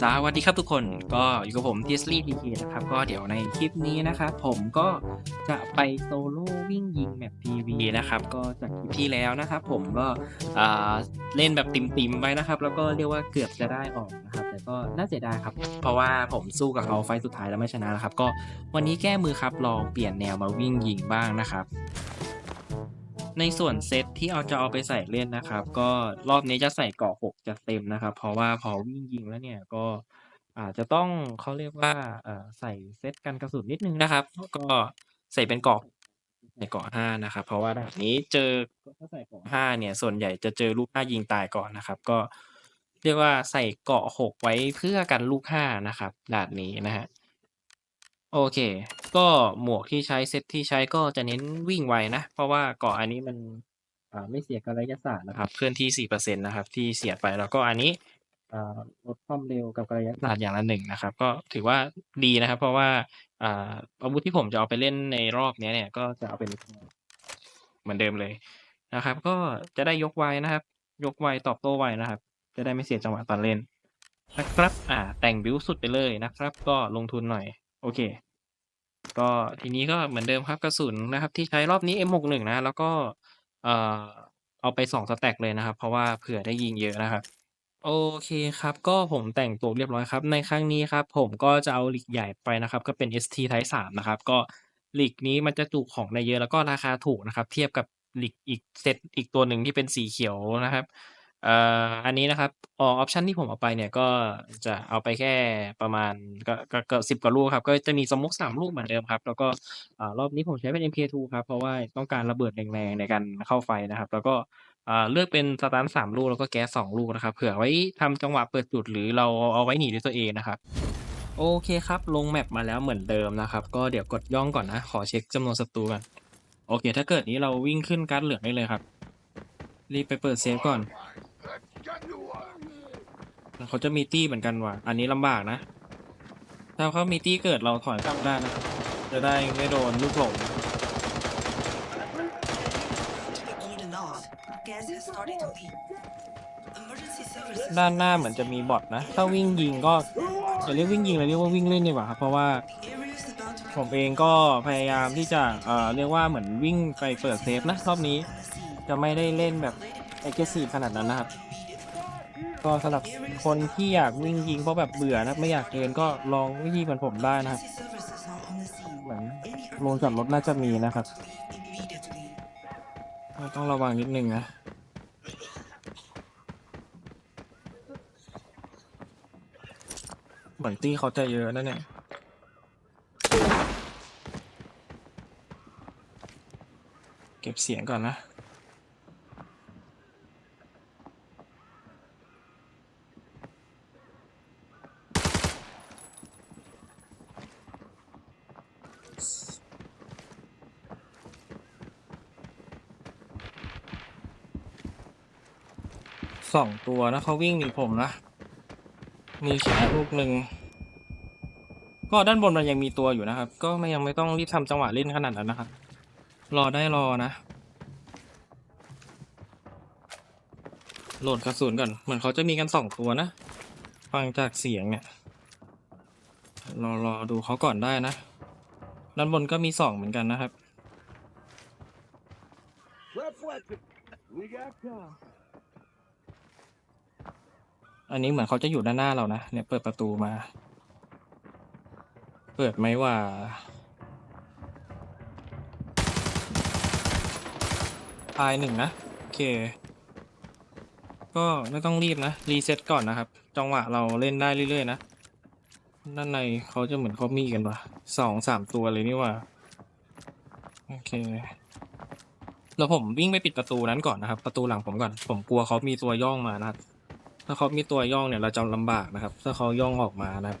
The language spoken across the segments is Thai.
สวัสดีครับทุกคนก็อยู่กับผมทีสลี่พีพีนะครับก็เดี๋ยวในคลิปนี้นะครับผมก็จะไปโซโล่วิ่งยิงแมปทีวีนะครับก็จากคลิปที่แล้วนะครับผมก็เล่นแบบติมๆไปนะครับ แล้วก็เรียกว่าเกือบจะได้ออกนะครับ แต่ก็น่าเสียดายครับ เพราะว่าผมสู้กับเขาไฟสุดท้ายแล้วไม่ชนะนะครับ ก็วันนี้แก้มือครับลองเปลี่ยนแนวมาวิ่งยิงบ้างนะครับ ในส่วนเซตที่เอาจะเอาไปใส่เล่นนะครับ ก็รอบนี้จะใส่เกาะหกจะเต็มนะครับ เพราะว่าพอวิ่งยิงแล้วเนี่ยก็อาจจะต้องเขาเรียกว่าใส่เซตกันกระสุนนิดนึงนะครับ ก็ใส่เป็นเกาะใส่เกาะห้านะครับ เพราะว่าแบบนี้เจอถ้าใส่เกาะห้าเนี่ย ส่วนใหญ่จะเจอลูกห้ายิงตายก่อนนะครับ ก็เรียกว่าใส่เกาะหกไว้เพื่อกันลูกห้านะครับด่านนี้นะฮะ โอเค ก็หมวกที่ใช้เซตที่ใช้ก็จะเน้นวิ่งไวนะ เพราะว่าเกาะอันนี้มันอ่าไม่เสียการระยะศาสตร์นะครับ เคลื่อนที่4%นะครับ ที่เสียไปแล้วก็อันนี้อ่าลดความเร็วกับระยะศาสตร์อย่างละหนึ่งนะครับ ก็ถือว่าดีนะครับ เพราะว่าอ่าอาวุธที่ผมจะเอาไปเล่นในรอบเนี้ยเนี่ย ก็จะเอาเป็นเหมือนเดิมเลยนะครับ ก็จะได้ยกไวนะครับ ยกไวตอบโต้ไวนะครับ จะได้ไม่เสียจังหวะตอนเล่นนะครับ อ่า แต่งบิวสุดไปเลยนะครับ ก็ลงทุนหน่อย โอเค ก็ทีนี้ก็เหมือนเดิมครับกระสุนนะครับ ที่ใช้รอบนี้ M61 นะ แล้วก็เอ่อเอาไป2สแต็กเลยนะครับ เพราะว่าเผื่อได้ยิงเยอะนะครับ โอเคครับ ก็ผมแต่งตัวเรียบร้อยครับ ในครั้งนี้ครับ ผมก็จะเอาหลีกใหญ่ไปนะครับ ก็เป็น ST Type 3นะครับ ก็หลีกนี้มันจะจุของได้เยอะแล้วก็ราคาถูกนะครับ เทียบกับหลีกอีกเซตอีกตัวหนึ่งที่เป็นสีเขียวนะครับ เอ่อ อันนี้นะครับออออปชันที่ผมเอาไปเนี่ย ก็จะเอาไปแค่ประมาณ ก็ ก็ ก็สิบกว่าลูกครับ ก็จะมีสโมกสามลูกเหมือนเดิมครับ แล้วก็ อ่า รอบนี้ผมใช้เป็น MK2 ครับ เพราะว่าต้องการระเบิดแรง ๆ ในการเข้าไฟนะครับ แล้วก็ อ่า เลือกเป็นสตันสามลูก แล้วก็แก๊สสองลูกนะครับ เผื่อไว้ทำจังหวะเปิดจุด หรือเราเอาไว้หนีด้วยตัวเองนะครับ โอเคครับ ลงแมปมาแล้วเหมือนเดิมนะครับ ก็เดี๋ยวกดย่องก่อนนะ ขอเช็คจำนวนศัตรูก่อน โอเค ถ้าเกิดนี้เราวิ่งขึ้นการ์ดเหลืองได้เลยครับ รีบไปเปิดเซฟก่อน เขาจะมีตี้เหมือนกันว่ะ อันนี้ลำบากนะ ถ้าเขามีตี้เกิดเราถอยกลับได้นะ จะได้ไม่โดนลูกหลง ด้านหน้าเหมือนจะมีบอทนะ ถ้าวิ่งยิงก็จะเรียกวิ่งยิงเลยเรียกว่าวิ่งเล่นดีกว่าครับ เพราะว่าผมเองก็พยายามที่จะเอ่อเรียกว่าเหมือนวิ่งไปเปิดเซฟนะรอบนี้ จะไม่ได้เล่นแบบเอเกซีขนาดนั้นนะครับ ก็สำหรับคนที่อยากวิ่งยิงเพราะแบบเบื่อนะไม่อยากเดินก็ลองวิธีเหมือนผมได้นะครับเหมือนโรงจอดรถน่าจะมีนะครับ ต้องระวังนิดนึงนะเหมือนตี้เขาจะเยอะนะเนี่ยเก็บเสียงก่อนนะ สองตัวนะเขาวิ่งหนีผมนะ มีแขนลูกหนึ่งก็ด้านบนมันยังมีตัวอยู่นะครับ ก็ไม่ยังไม่ต้องรีบทำจังหวะเล่นขนาดนั้นนะครับ รอได้รอนะ โหลดกระสุนก่อน เหมือนเขาจะมีกันสองตัวนะ ฟังจากเสียงเนี่ยรอรอดูเขาก่อนได้นะ ด้านบนก็มีสองเหมือนกันนะครับ อันนี้เหมือนเขาจะอยู่ด้านหน้าเรานะ เนี่ยเปิดประตูมา เปิดไหมว่าตายหนึ่งนะ โอเค ก็ไม่ต้องรีบนะ รีเซ็ตก่อนนะครับ จังหวะเราเล่นได้เรื่อยๆนะ ด้านในเขาจะเหมือนเขามีกันวะสองสามตัวเลยนี่ว่า โอเคแล้วผมวิ่งไปปิดประตูนั้นก่อนนะครับ ประตูหลังผมก่อน ผมกลัวเขามีตัวย่องมานะครับ ถ้าเขามีตัวย่องเนี่ยเราจะลำบากนะครับ ถ้าเขาย่องออกมานะครับ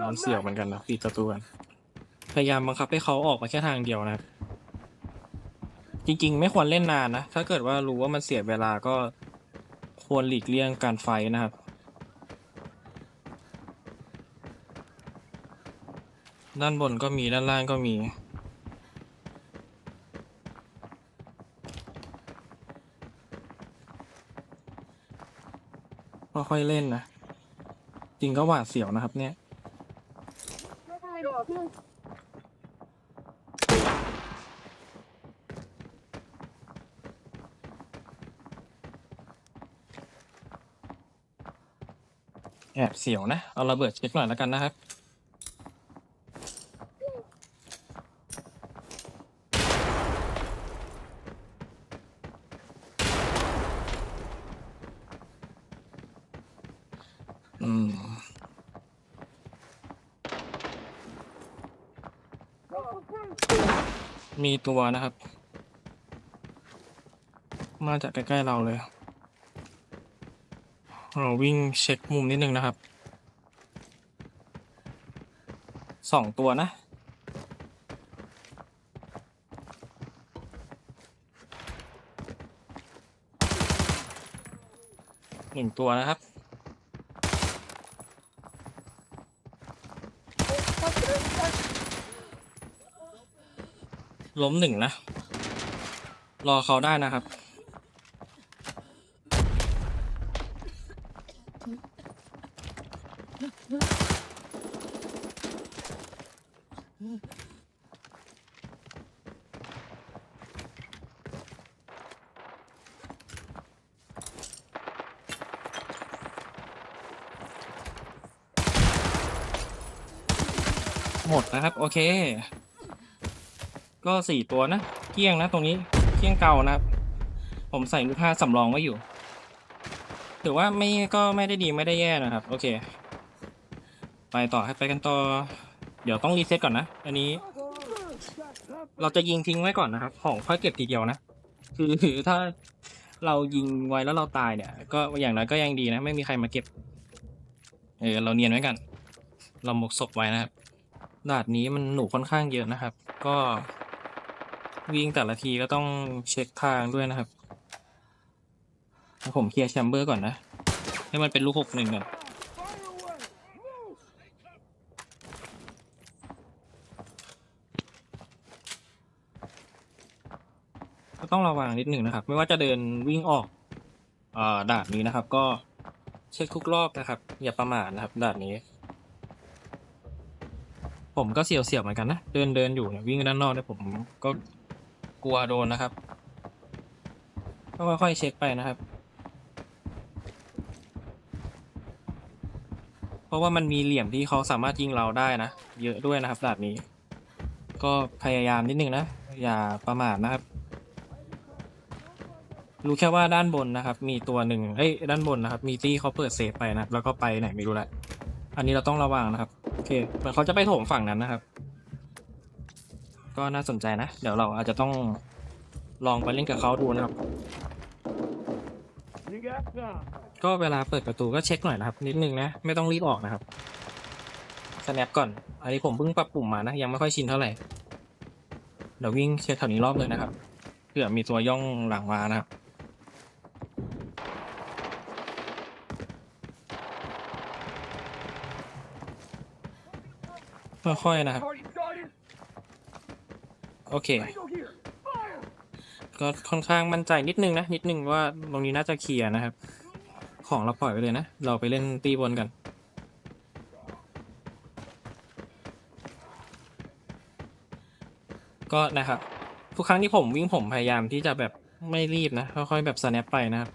นอนเสี่ยวเหมือนกันนะปิดประตูกันพยายามบังคับให้เขาออกมาแค่ทางเดียวนะครับ จริงๆ ไม่ควรเล่นนานนะ ถ้าเกิดว่ารู้ว่ามันเสียเวลาก็ควรหลีกเลี่ยงการไฟนะครับด้านบนก็มีด้านล่างก็มี ค่อยเล่นนะ จริงก็หวาดเสียวนะครับ เนี่ยแอบเสียวนะ เอาระเบิดเช็คหน่อยแล้วกันนะครับ ตัวนะครับ มาจากใกล้ๆเราเลย เราวิ่งเช็คมุมนิดนึงนะครับสองตัวนะหนึ่งตัวนะครับ ล้มหนึ่งนะ รอเขาได้นะครับ หมดนะครับ โอเค ก็สี่ตัวนะ เกี้ยงนะตรงนี้ เกี้ยงเก่านะครับ ผมใส่ลูกค้าสำรองไว้อยู่ ถือว่าไม่ก็ไม่ได้ดีไม่ได้แย่นะครับ โอเค ไปต่อให้ไปกันต่อ เดี๋ยวต้องรีเซ็ตก่อนนะ อันนี้ เราจะยิงทิ้งไว้ก่อนนะครับ ของค่อยเก็บทีเดียวนะ คือถ้าเรายิงไว้แล้วเราตายเนี่ย ก็อย่างน้อยก็ยังดีนะ ไม่มีใครมาเก็บ เออเราเนียนไว้กัน เราหมกศพไว้นะครับด่านนี้มันหนูค่อนข้างเยอะนะครับ ก็ วิ่งแต่ละทีก็ต้องเช็คทางด้วยนะครับ ผมเคลียร์แชมเบอร์ก่อนนะ ให้มันเป็นลูกหกหนึ่งก่อนก็ต้องระวังนิดหนึ่งนะครับ ไม่ว่าจะเดินวิ่งออกอด่านนี้นะครับ ก็เช็คทุกรอบนะครับ อย่าประมาทนะครับด่านนี้ ผมก็เสียวเสียวๆเหมือนกันนะ เดินเดินอยู่เนี่ยวิ่งด้านนอกเนี่ยผมก็ กลัวโดนนะครับก็ค่อยๆเช็คไปนะครับ เพราะว่ามันมีเหลี่ยมที่เขาสามารถยิงเราได้นะ เยอะด้วยนะครับดานนี้ ก็พยายามนิดนึงนะ อย่าประมาทนะครับ รู้แค่ว่าด้านบนนะครับ มีตัวหนึ่งเอ้ยด้านบนนะครับ มีตี้เขาเปิดเซฟไปนะแล้วก็ไปไหนไม่รู้ละ อันนี้เราต้องระวังนะครับ โอเคเหมือนเขาจะไปโถมฝั่งนั้นนะครับ ก็น่าสนใจนะ เดี๋ยวเราอาจจะต้องลองไปเล่นกับเขาดูนะครับ ก็เวลาเปิดประตูก็เช็คหน่อยนะครับ นิดนึงนะ ไม่ต้องรีบออกนะครับสแนปก่อน อันนี้ผมเพิ่งปรับปุ่มมานะ ยังไม่ค่อยชินเท่าไหร่ เดี๋ยววิ่งเช็คแถวนี้รอบเลยนะครับ เผื่อมีตัวย่องหลังมานะครับค่อยๆนะครับ โอเค ก็ค่อนข้างมั่นใจนิดนึงนะ นิดนึงว่าตรงนี้น่าจะเคลียร์นะครับ ของเราปล่อยไว้เลยนะ เราไปเล่นตีบนกันก็นะครับทุกครั้งที่ผมวิ่งผมพยายามที่จะแบบไม่รีบนะค่อยๆแบบ snap ไปนะครับ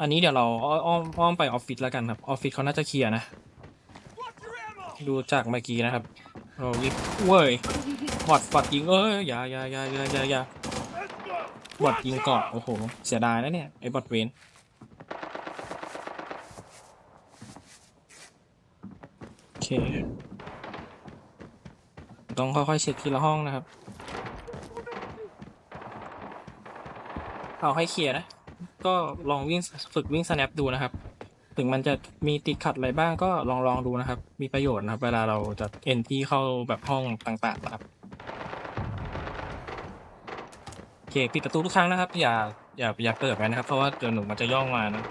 อันนี้เดี๋ยวเราอ้อมอ้อมไปออฟฟิศแล้วกันครับออฟฟิศเขาน่าจะเคลียร์นะ ดูจากเมื่อกี้นะครับ เราวิ่งเว้ยบอดบอดยิงเอ้ยอย่าอย่าอย่าอย่าอย่าอย่าบอดยิงเกาะโอ้โห เสียดายนะเนี่ย ไอ้บอดเวนโอเค ต้องค่อยๆเช็คทีละห้องนะครับ เอาให้เคลียร์นะ ก็ลองวิ่งฝึกวิ่ง snap ดูนะครับ ถึงมันจะมีติดขัดอะไรบ้างก็ลองลองดูนะครับ มีประโยชน์นะครับ เวลาเราจะเอนที่เข้าแบบห้องต่างๆนะครับโอเคปิดประตูทุกครั้งนะครับ อย่าอย่าอย่าเปิดไว้นะครับ เพราะว่าเดี๋ยวหนูมันจะย่องมานะ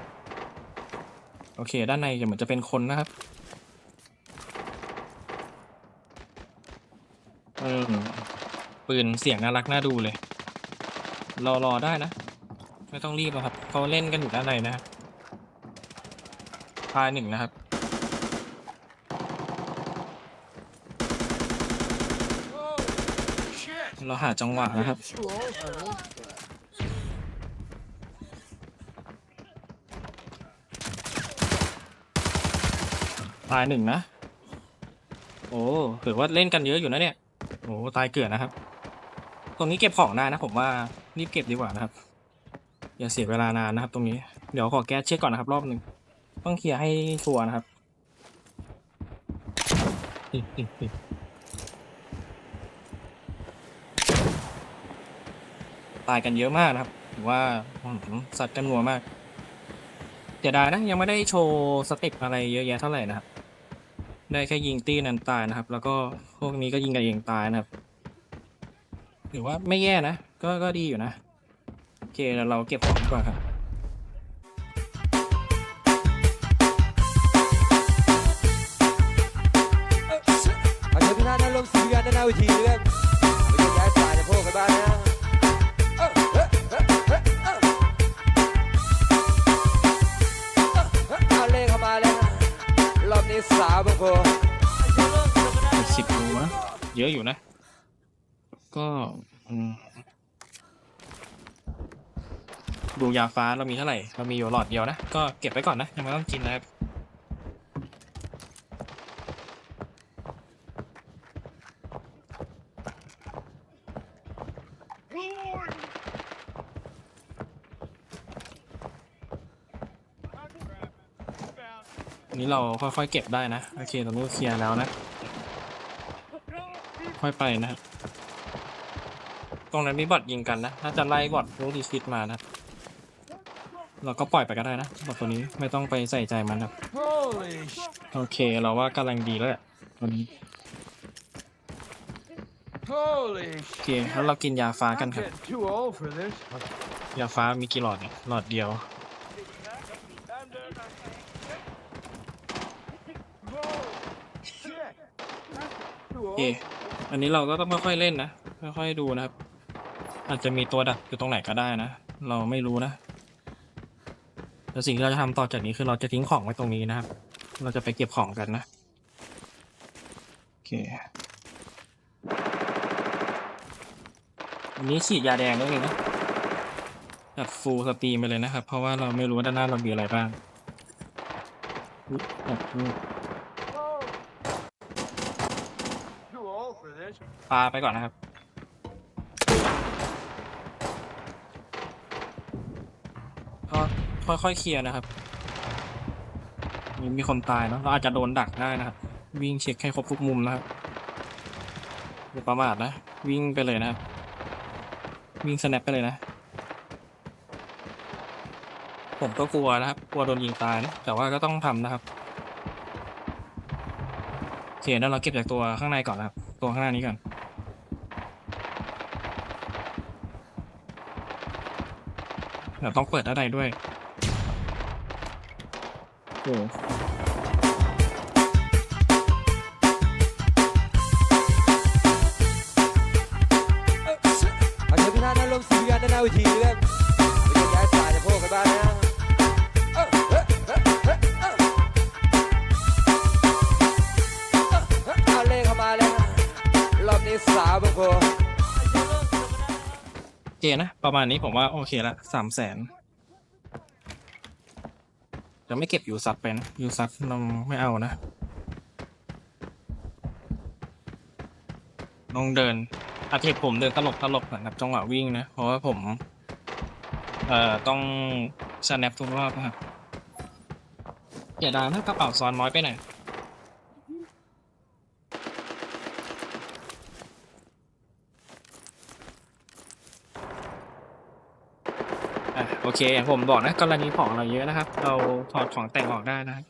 โอเค ด้านในเหมือนจะเป็นคนนะครับเออปืนเสียงน่ารักน่าดูเลย รอรอได้นะ ไม่ต้องรีบหรอกครับเขาเล่นกันอยู่ด้านในนะครับายหนึ่งนะครับ เราหาจังหวะนะครับ ตายหนึ่งนะ โอ้ถือว่าเล่นกันเยอะอยู่นะเนี่ย โอ้ตายเกลือนนะครับ ตรงนี้เก็บของได้นะผมว่ารีบเก็บดีกว่านะครับ อย่าเสียเวลานานนะครับตรงนี้ เดี๋ยวขอแก้เช็คก่อนนะครับรอบหนึ่ง ต้องเคลียร์ให้ชัวร์นะครับ ตายกันเยอะมากนะครับถือว่าสัตว์กันนัวมากเสียดายนะยังไม่ได้โชว์สเต็ปอะไรเยอะแยะเท่าไหร่นะครับ ได้แค่ยิงตี้นันตายนะครับ แล้วก็พวกนี้ก็ยิงกันเองตายนะครับถือว่าไม่แย่นะ ก็ก็ดีอยู่นะ โอเคแล้วเราเก็บของก่อนครับ ท่านนั่งลงสู่กันด้านหน้าเวทีด้วยไม่ต้องย้ายสายจะโพกกันบ้างนะเอาเลขเข้ามาแล้วนะรอบนี้สาวบางคนสิบโลนะเยอะอยู่นะ ก็อืมดูยาฟ้าเรามีเท่าไหร่ เรามีอยู่หลอดเดียวนะ ก็เก็บไว้ก่อนนะยังไม่ต้องกินนะครับ นี้เราค่อยๆเก็บได้นะ โอเคตรงนี้นเคลียร์แล้วนะ ค่อยไปนะตรงนั้นมีบอทยิงกันนะถ้าจะไล่บอทรู้ดีฟิตมานะเราก็ปล่อยไปก็ได้นะบอทตัวนี้ไม่ต้องไปใส่ใจมันครับ Holy sh! โอเคเราว่ากำลังดีแล้วแหละตัวนี้โอเคแล้วเรากินยาฟ้ากันครับยาฟ้ามีกี่หลอดเนี่ยหลอดเดียว Shit! Too โอ เค อันนี้เราก็ต้องค่อยๆเล่นนะ ค่อยๆดูนะครับ อาจจะมีตัวดักอยู่ตรงไหนก็ได้นะ เราไม่รู้นะ แต่สิ่งที่เราจะทำต่อจากนี้คือเราจะทิ้งของไว้ตรงนี้นะครับ เราจะไปเก็บของกันนะ โอเค อันนี้ฉีดยาแดงด้วยนะจัดฟูลสตรีมไปเลยนะครับ เพราะว่าเราไม่รู้ว่าด้านหน้าเรามีอะไรบ้างอุ๊ยอะอืม Too old for this. ปาไปก่อนนะครับ ก็ค่อยๆเคลียร์นะครับมีมีคนตายเนาะเราอาจจะโดนดักได้นะครับ วิ่งเช็คให้ครบทุกมุมนะครับอย่าประมาทนะ วิ่งไปเลยนะครับ วิ่งสแนปไปเลยนะ ผมก็กลัวนะครับกลัวโดนยิงตายนะแต่ว่าก็ต้องทำนะครับโอเคแล้วเราเก็บจากตัวข้างในก่อนนะครับ ตัวข้างหน้านี้ก่อน เดี๋ยวต้องเปิดด้านในด้วยโอ้ขอเชิญทุกท่านนั่งลงสู่กันด้านหน้าเวทีด้วยไม่ต้องย้ายสายจะพกกันบ้างนะเอ้าเฮ้ยเฮ้ยเฮ้ยเอ้าเอ้าเอาเลขเข้ามาแล้วนะรอบนี้สาวบางคนโอ เคนะ ประมาณนี้ผมว่าโอเคละสามแสนจะไม่เก็บยูซับไปนะยูซับเราไม่เอานะ ลองเดินอาทิตย์ผมเดินตลกตลกนะครับจังหวะวิ่งนะ เพราะว่าผม เอ่อ ต้องสแนปทุกรอบนะครับอย่าดานะกระเป๋าซ้อนน้อยไปหน่อย อะโอเคอย่างผมบอกนะกรณีของเราเยอะนะครับ เราถอดของแต่งออกได้นะครับ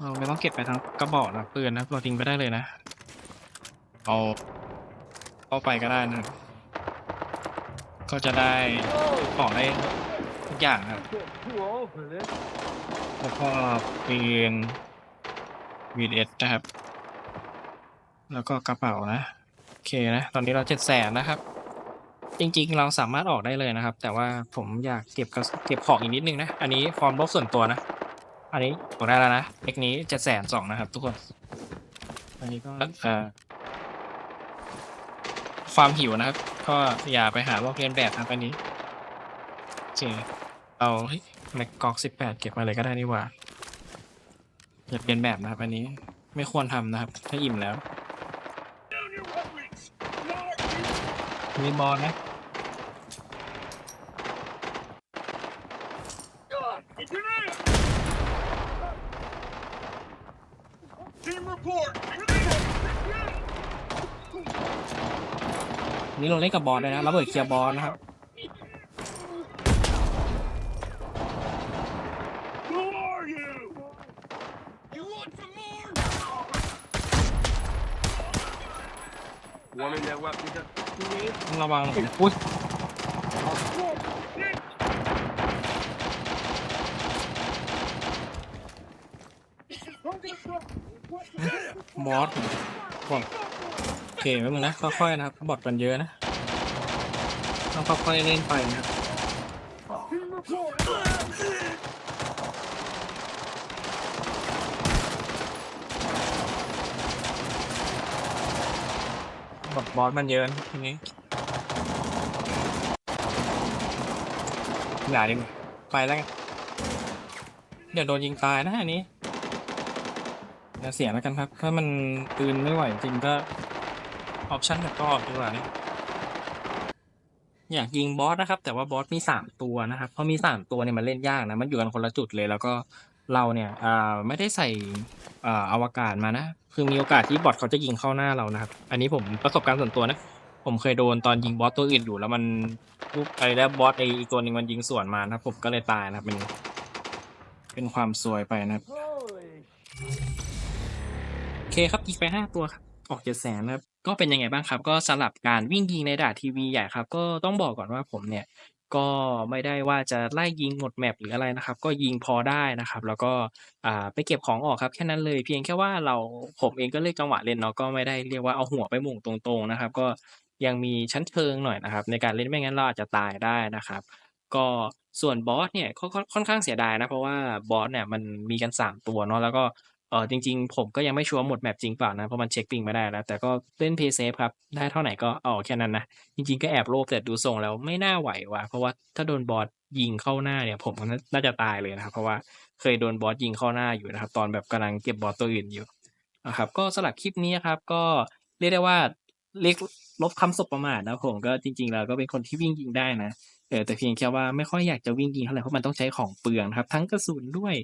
เราไม่ต้องเก็บไปทั้งกระบอกนะปืนนะเราทิ้งไปได้เลยนะเอาเข้าไปก็ได้นะก็จะได้ของได้ทุกอย่างนะครับแล้วก็ปืน VS นะครับ แล้วก็กระเป๋านะ โอเคนะ ตอนนี้เราเจ็ดแสนนะครับ จริงๆ เราสามารถออกได้เลยนะครับ แต่ว่าผมอยากเก็บกระเก็บของอีกนิดนึงนะ อันนี้ความลบส่วนตัวนะ อันนี้ออกได้แล้วนะเล็กนี้เจ็ดแสนสองนะครับ ทุกคน อันนี้ก็เอ่อความหิวนะครับ ก็อย่าไปหาลอกเลียนแบบครับอันนี้โอเคเอาเฮ้ยแม็กกอกสิบแปดเก็บมาเลยก็ได้นี่หว่าอย่าเปลี่ยนแบบนะครับ อันนี้ไม่ควรทำนะครับ ถ้าอิ่มแล้วมีบอลนะ นี่เราเล่นกับบอลด้วยนะระเบิดเคลียร์บอลนะครับ One in that weapon. gun. ต้องระวังหน่อยนะอุ้ย บอสบอทโอเคไม่มึงนะค่อยๆนะครับบอทมันเยอะนะต้องค่อยๆเล่นไปนะบอทบอสมันเยอะนะทีนี้อย่าดิไปแล้วกันเดี๋ยวโดนยิงตายนะอันนี้ เสียแล้วกันครับ ถ้ามันปืนไม่ไหวจริงก็ ออปชั่นแบบก็ออกดีกว่านะอยากยิงบอสนะครับ แต่ว่าบอสมีสามตัวนะครับเพราะมีสามตัวเนี่ยมันเล่นยากนะมันอยู่กันคนละจุดเลย แล้วก็เราเนี่ยอ่าไม่ได้ใส่อ่าอวกาศมานะ คือมีโอกาสที่บอทเขาจะยิงเข้าหน้าเรานะครับ อันนี้ผมประสบการณ์ส่วนตัวนะ ผมเคยโดนตอนยิงบอสตัวอื่นอยู่แล้วมันปุ๊บไอ้แล้วบอสไอ้อีกตัวหนึ่งมันยิงสวนมานะครับผมก็เลยตายนะครับเป็นเป็นความซวยไปนะ เคครับยิงไปห้าตัวครับออกเจ็ดแสนครับก็เป็นยังไงบ้างครับ ก็สำหรับการวิ่งยิงในด่านทีวีใหญ่ครับ ก็ต้องบอกก่อนว่าผมเนี่ยก็ไม่ได้ว่าจะไล่ยิงหมดแมปหรืออะไรนะครับ ก็ยิงพอได้นะครับ แล้วก็อ่าไปเก็บของออกครับแค่นั้นเลย เพียงแค่ว่าเราผมเองก็เลือกจังหวะเล่นเนาะก็ไม่ได้เรียกว่าเอาหัวไปหม่งตรงๆนะครับ ก็ยังมีชั้นเชิงหน่อยนะครับ ในการเล่นไม่งั้นเราอาจจะตายได้นะครับ ก็ส่วนบอสเนี่ยก็ค่อนค่อนข้างเสียดายนะเพราะว่าบอสเนี่ยมันมีกันสามตัวเนาะแล้วก็ เออจริง ๆ ผมก็ยังไม่ชัวร์หมดแมปจริงเปล่านะ เพราะมันเช็คปิงไม่ได้แล้ว แต่ก็เล่นเพย์เซฟครับ ได้เท่าไหร่ก็เอาแค่นั้นนะ จริง ๆ ก็แอบโลภแต่ดูทรงแล้วไม่น่าไหวว่ะเพราะว่าถ้าโดนบอสยิงเข้าหน้าเนี่ยผมน่าจะตายเลยนะครับ เพราะว่าเคยโดนบอสยิงเข้าหน้าอยู่นะครับ ตอนแบบกำลังเก็บบอสตัวอื่นอยู่นะครับก็สำหรับคลิปนี้ครับก็เรียกได้ว่าเรียกลบคำสบประมาทนะผมก็จริงๆแล้วก็เป็นคนที่วิ่งยิงได้นะเออแต่เพียงแค่ว่าไม่ค่อยอยากจะวิ่งยิงเท่าไหร่เพราะมันต้องใช้ของเปลืองครับ ทั้งกระสุนด้วย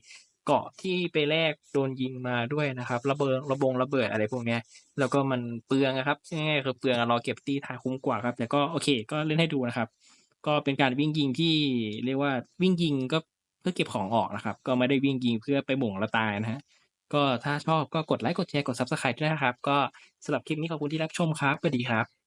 เกาะที่ไปแลกโดนยิงมาด้วยนะครับ ระเบิดระบงระเบิดอะไรพวกเนี้ย แล้วก็มันเปลืองอะครับง่ายๆคือเปลืองอะรอเก็บตีทายคุ้มกว่าครับ แต่ก็โอเค ก็เล่นให้ดูนะครับ ก็เป็นการวิ่งยิงที่เรียกว่าวิ่งยิงก็เพื่อเก็บของออกนะครับ ก็ไม่ได้วิ่งยิงเพื่อไปหม่งและตายนะฮะก็ถ้าชอบก็กดไลค์กดแชร์กดซับสไครต์ด้วยนะครับ ก็สำหรับคลิปนี้ขอบคุณที่รับชมครับสวัสดีครับ